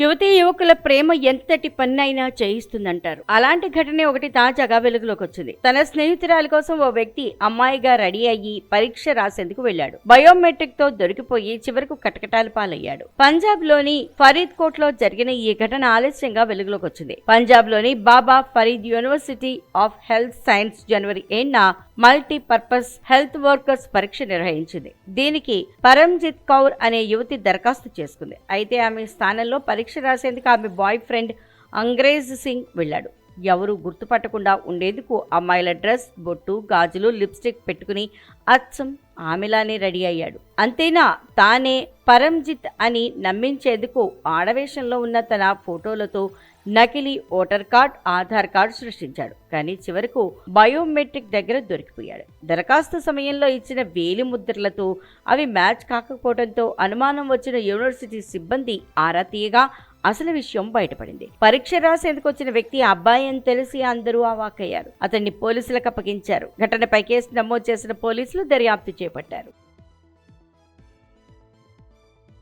యువతీ యువకుల ప్రేమ ఎంతటి పన్నైనా చేయిస్తుందంటారు. అలాంటి ఘటనే ఒకటి తాజాగా వెలుగులోకి వచ్చింది తన స్నేహితురాలి కోసం ఓ వ్యక్తి అమ్మాయిగా రెడీ అయ్యి పరీక్ష రాసేందుకు వెళ్ళాడు. బయోమెట్రిక్తో దొరికిపోయి చివరకు కటకటాల పాలయ్యాడు. పంజాబ్లోని ఫరీద్ కోట్లో జరిగిన ఈ ఘటన ఆలస్యంగా వెలుగులోకి వచ్చింది పంజాబ్లోని Baba Farid university of health science జనవరి ఏడున మల్టీ పర్పస్ హెల్త్ వర్కర్స్ పరీక్ష నిర్వహించింది. దీనికి పరంజిత్ కౌర్ అనే యువతి దరఖాస్తు చేసుకుంది. అయితే ఆమె స్థానంలో పరీక్ష రాసేందుకు ఆమె బాయ్ ఫ్రెండ్ అంగ్రేజ్ సింగ్ వెళ్ళాడు. ఎవరు గుర్తుపట్టకుండా ఉండేందుకు అమ్మాయిల డ్రెస్ బొట్టు గాజులు లిప్స్టిక్ పెట్టుకుని అచ్చం ఆమెలానే రెడీ అయ్యాడు. అంతేనా? తానే పరంజిత్ అని నమ్మించేందుకు ఆడవేషంలో ఉన్న తన ఫోటోలతో నకిలీ ఓటర్ కార్డ్ ఆధార్ కార్డు సృష్టించాడు. కానీ చివరకు బయోమెట్రిక్ దగ్గర దొరికిపోయాడు. దరఖాస్తు సమయంలో ఇచ్చిన వేలి ముద్రలతో అవి మ్యాచ్ కాకపోవడంతో అనుమానం వచ్చిన యూనివర్సిటీ సిబ్బంది ఆరా తీయగా అసలు విషయం బయటపడింది. పరీక్ష రాసేందుకు వచ్చిన వ్యక్తి అబ్బాయి అని తెలిసి అందరూ అవాకయ్యారు అతన్ని పోలీసులకు అప్పగించారు. ఘటనపై కేసు నమోదు చేసిన పోలీసులు దర్యాప్తు చేపట్టారు.